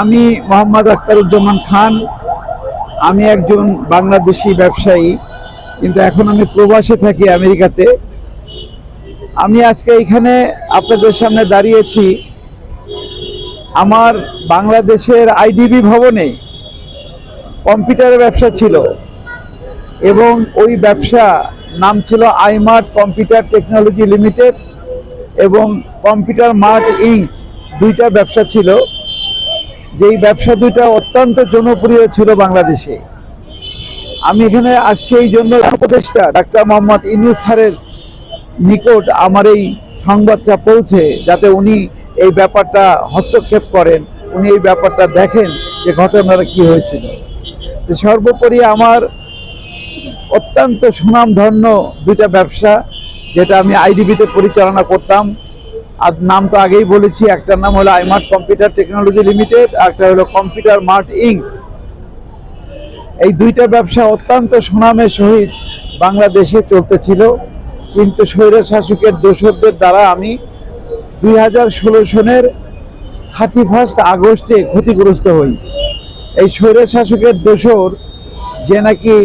আমি মোহাম্মদ আখতারুজ্জামান খান। আমি একজন বাংলাদেশি ব্যবসায়ী, কিন্তু এখন আমি প্রবাসে থাকি আমেরিকাতে। আমি আজকে এখানে আপনাদের সামনে দাঁড়িয়েছি। আমার বাংলাদেশের আইডিবি ভবনে কম্পিউটারের ব্যবসা ছিল এবং ওই ব্যবসা নাম ছিল আইমার্ট কম্পিউটার টেকনোলজি লিমিটেড এবং কম্পিউটার মার্ট ইঙ্ক, দুইটা ব্যবসা ছিল। যেই ব্যবসা দুইটা অত্যন্ত জনপ্রিয় ছিল বাংলাদেশে। আমি এখানে আসছি এই জন্য উপদেষ্টা ডাক্তার মোহাম্মদ ইনুস স্যারের নিকট আমার এই সংবাদটা পৌঁছে, যাতে উনি এই ব্যাপারটা হস্তক্ষেপ করেন, উনি এই ব্যাপারটা দেখেন যে ঘটনাটা কি হয়েছিল। তো সর্বোপরি আমার অত্যন্ত সুনামধন্য দুইটা ব্যবসা, যেটা আমি আইডিবিতে পরিচালনা করতাম। আর নাম তো আগেই বলেছি, একটার নাম হলো আইমার্ট কম্পিউটার টেকনোলজি লিমিটেড একটা হলো কম্পিউটার মার্ট ইঙ্ক এই দুইটা ব্যবসা অত্যন্ত সুনামের সহিত বাংলাদেশে চলতেছিল, কিন্তু স্বৈর শাসকের দোসরদের দ্বারা আমি দুই হাজার ষোলো সনের থার্টি ফার্স্ট আগস্টে ক্ষতিগ্রস্ত হই। এই স্বৈর শাসকের দোসর যে নাকি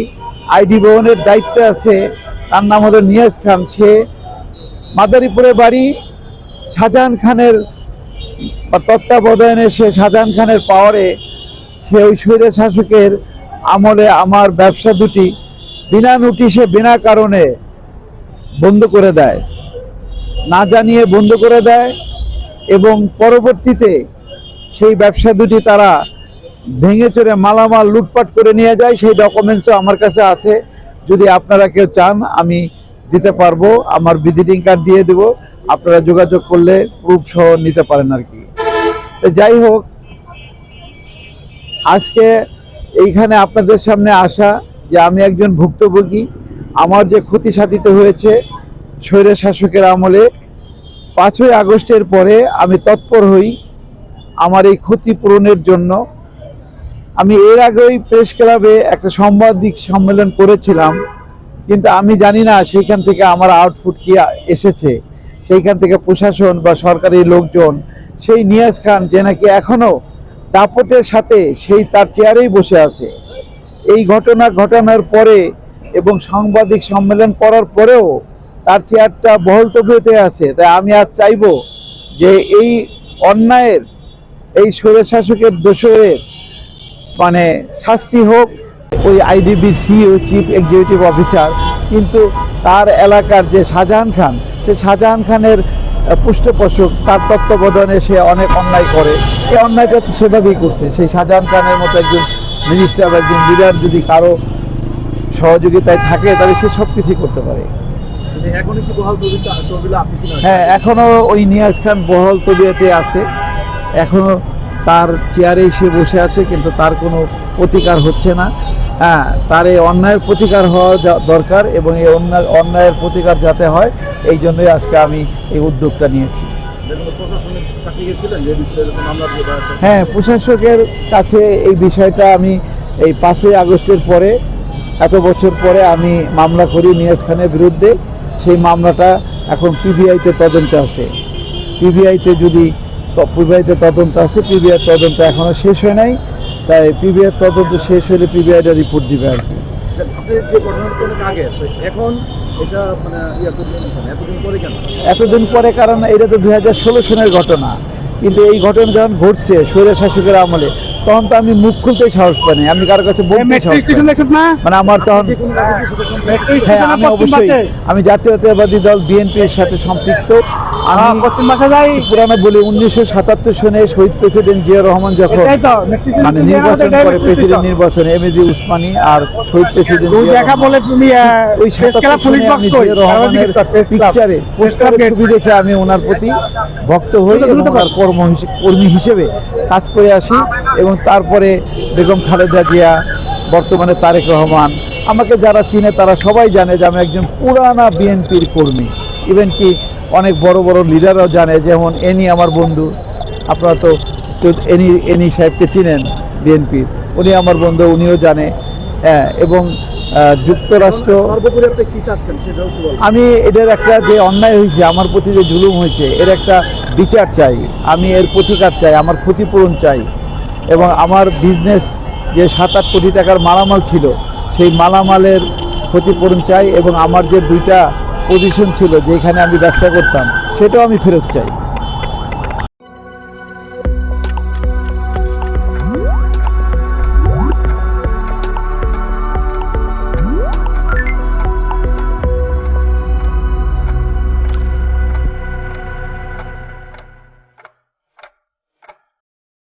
আইডি ভবনের দায়িত্বে আছে, তার নাম হলো নিয়াজ খান। সে মাদারীপুরে বাড়ি শাহজাহান খানের তত্ত্বাবধানে সে শাহজাহান খানের পাওয়ারে সে ওই স্বৈর শাসকের আমলে আমার ব্যবসা দুটি বিনা নোটিশে বিনা কারণে বন্ধ করে দেয়। না জানিয়ে বন্ধ করে দেয় এবং পরবর্তীতে সেই ব্যবসা দুটি তারা ভেঙে চড়ে মালামাল লুটপাট করে নিয়ে যায়। সেই ডকুমেন্টসও আমার কাছে আছে। যদি আপনারা কেউ চান, আমি দিতে পারব। আমার ভিজিটিং কার্ড দিয়ে দেব। আপনারা যোগাযোগ করলে প্রুফ সহ নিতে পারেন আর কি। তো যাই হোক, আজকে এইখানে আপনাদের সামনে আসা যে আমি একজন ভুক্তভোগী, আমার যে ক্ষতি সাধিত হয়েছে স্বৈর শাসকের আমলে, পাঁচই আগস্টের পরে আমি তৎপর হই আমার এই ক্ষতি পূরণের জন্য। আমি এর আগেই প্রেস ক্লাবে একটা সাংবাদিক সম্মেলন করেছিলাম, কিন্তু আমি জানি না সেইখান থেকে আমার আউটপুট কি এসেছে। সেইখান থেকে প্রশাসন বা সরকারি লোকজন সেই নিয়াজ খান যে নাকি এখনও দাপটের সাথে সেই তার চেয়ারেই বসে আছে। এই ঘটনা ঘটানোর পরে এবং সাংবাদিক সম্মেলন করার পরেও তার চেয়ারটা বহল তবিয়তে আছে। তাই আমি আজ চাইব যে এই অন্যায়ের, এই স্বৈরশাসকের দোষের মানে শাস্তি হোক। ওই IDB CEO chief executive officer, কিন্তু তার এলাকার যে শাহজাহান খান সে শাহজাহান খানের পুষ্টপোষক তার তত্ত্বাবধানে সে অনেক অন্যায় করে। এই অন্যায়টা তো সেভাবেই করছে। সেই শাহজাহান খানের মতো একজন মিনিস্টার বা একজন লিডার যদি কারও সহযোগিতায় থাকে তাহলে সে সব কিছুই করতে পারে। কিনা? হ্যাঁ এখনও ওই নিয়াজ খান বহল তবিয়তে আছে। এখনও তার চেয়ারেই সে বসে আছে কিন্তু তার কোনো প্রতিকার হচ্ছে না। হ্যাঁ তার এই অন্যায়ের প্রতিকার হওয়া যা- দরকার এবং এই অন্যায় অন্যায়ের প্রতিকার যাতে হয় এই জন্যই আজকে আমি এই উদ্যোগটা নিয়েছি। হ্যাঁ প্রশাসকের কাছে এই বিষয়টা আমি এই পাঁচই আগস্টের পরে এত বছর পরে আমি মামলা করি নিয়াজ খানের বিরুদ্ধে। সেই মামলাটা এখন পিবিআইতে তদন্ত আছে। পিবিআইতে যদি পিবিআইতে তদন্ত আছে পিবিআই তদন্ত এখনও শেষ হয় নাই। তাই পিবিআই তদন্ত শেষ হলে পিবিআইটা রিপোর্ট দিবে আর কি। আচ্ছা, মানে ইয়া? এতদিন পরে কেন? এতদিন পরে কারণ এটা তো দুই হাজার ষোলো সনের ঘটনা। কিন্তু এই ঘটনা যখন ঘটছে স্বৈর শাসকের আমলে তখন তো আমি মুখ খুলতেই সাহস পাইনি। আমি কারোর কাছে বলতে সাহস মানে আমার তখন? হ্যাঁ আমি অবশ্যই আমি জাতীয়তাবাদী দল বিএনপির সাথে সম্পৃক্ত। আমি পুরানো বলি উনিশশো সাতাত্তর সনে শহীদ প্রেসিডেন্ট জিয়া রহমান যখন মানে নির্বাচন করে প্রেসিডেন্ট নির্বাচন এম এজি উসমানী আর শহীদ প্রেসিডেন্ট জিয়া রহমান। ওই সাতাত্তর সনে আমি জিয়া রহমানের পিকচারে পোস্টারে ছবি দেখে আমি ওনার প্রতি ভক্ত হই এবং ওনার কর্ম কর্মী হিসেবে কাজ করে আসি এবং তারপরে বেগম খালেদা জিয়া বর্তমানে তারেক রহমান। আমাকে যারা চিনে তারা সবাই জানে যে আমি একজন পুরানা বিএনপির কর্মী। ইভেন কি অনেক বড় বড় লিডাররাও জানে যেমন এনি আমার বন্ধু। আপনারা তো এনি এনি সাহেবকে চিনেন বিএনপির। উনি আমার বন্ধু উনিও জানে। হ্যাঁ, এবং যুক্তরাষ্ট্র আমি এদের একটা যে অন্যায় হয়েছে আমার প্রতি যে জুলুম হয়েছে এর একটা বিচার চাই। আমি এর প্রতিকার চাই আমার ক্ষতিপূরণ চাই। এবং আমার বিজনেস যে সাত আট কোটি টাকার মালামাল ছিল, সেই মালামালের ক্ষতিপূরণ চাই এবং আমার যে দুইটা পজিশন ছিল, যেখানে আমি ব্যবসা করতাম, সেটাও আমি ফেরত চাই।